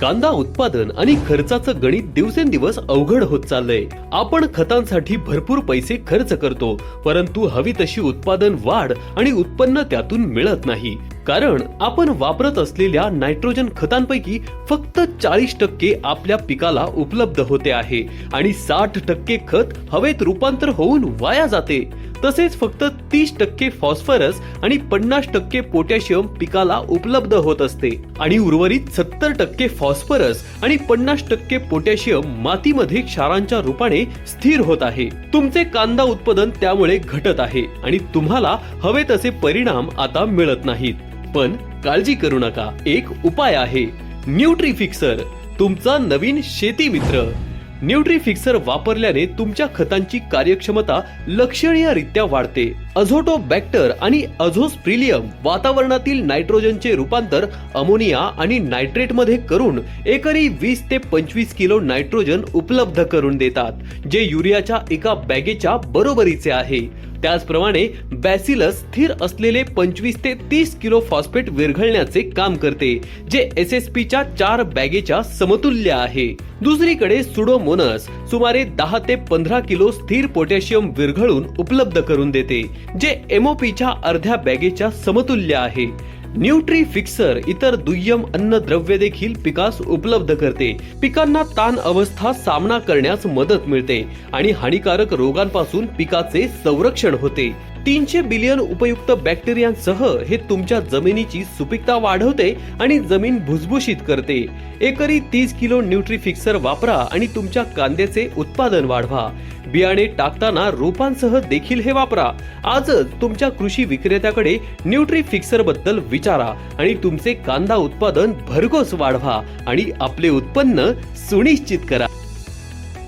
कांदा उत्पादन आणि खर्चाचं गणित दिवसेंदिवस अवघड होत चाललंय. आपण खतांसाठी भरपूर पैसे खर्च करतो परंतु हवी तशी उत्पादन वाढ आणि उत्पन्न त्यातून मिळत नाही. कारण आपण वापरत असलेल्या नायट्रोजन खतांपैकी फक्त चाळीस टक्के आपल्या पिकाला उपलब्ध होते आहे आणि साठ टक्के खत हवेत रूपांतर होऊन वाया जाते. तसेच फक्त तीस टक्के फॉस्फरस आणि पन्नास टक्के पोटॅशियम पिकाला उपलब्ध होत असते. आणि उर्वरित सत्तर टक्के फॉस्फरस आणि पन्नास टक्के पोटॅशियम मातीमध्ये क्षारांच्या रूपाने स्थिर होत आहे. तुमचे कांदा उत्पादन त्यामुळे घटत आहे आणि तुम्हाला हवे तसे परिणाम आता मिळत नाहीत. पण काळजी करू नका. एक उपाय आहे. न्यूट्री फिक्सर तुमचा नवीन शेती मित्र. न्यूट्री फिक्सर वापरल्याने तुमच्या खतांची कार्यक्षमता लक्षणीयरित्या वाढते. अझोटो बॅक्टर आणि अझोस्प्रिलियम वातावरणातील नायट्रोजनचे रूपांतर अमोनिया आणि नायट्रेटमध्ये करून एकरी वीस ते पंचवीस किलो नायट्रोजन उपलब्ध करून देतात जे युरियाच्या एका बॅगेच्या बरोबरीचे आहे. त्याचप्रमाणे बॅसिलस स्थिर असलेले पंचवीस ते तीस किलो फॉस्फेट विरघळण्याचे काम करते जे एस एस पीच्या चार बॅगेच्या समतुल्य आहे. दुसरीकडे सुडोमोनस सुमारे दहा ते पंधरा किलो स्थिर पोटॅशियम विरघळून उपलब्ध करून देते जे एमओपीच्या अर्ध्या बॅगेच्या समतुल्य आहे. न्यूट्री फिक्सर इतर दुय्यम अन्नद्रव्य देखील पिकास उपलब्ध करते. पिकांना ताण अवस्था सामना करण्यास मदत मिळते आणि हानिकारक रोगांपासून पिकाचे संरक्षण होते. तीनशे बिलियन उपयुक्त बॅक्टेरियांसह हे तुमच्या जमिनीची सुपीकता वाढवते आणि जमीन भुसभुशीत करते. एकरी तीस किलो न्यूट्री फिक्सर वापरा आणि तुमच्या कांद्याचे उत्पादन वाढवा. बियाणे टाकताना रोपांसह देखील हे वापरा. आजच तुमच्या कृषी विक्रेत्याकडे न्यूट्री फिक्सरबद्दल विचारा आणि तुमचे कांदा उत्पादन भरघोस वाढवा आणि आपले उत्पन्न सुनिश्चित करा.